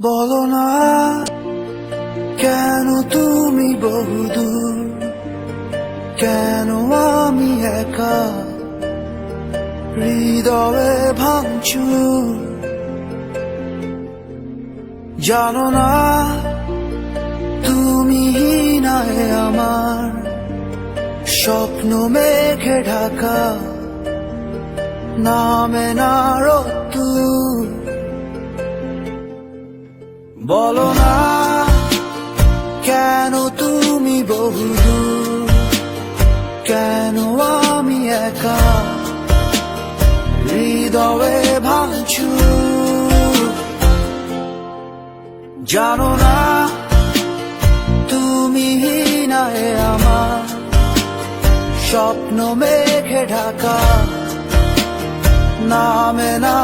বলো না, কেন তুমি বহুদূর কেন আমি একা? হৃদয়ে ভাঙচুর। জানো না, তুমি নাই আমার স্বপ্ন মেঘে ঢাকা, নামে না রতুর বলো না, কেন তুমি বহুদূর কেন আমি একা? হৃদয়ে ভাঙছু জানো না, তুমি নাই আমার। স্বপ্ন মেঘে ঢাকা। নামে না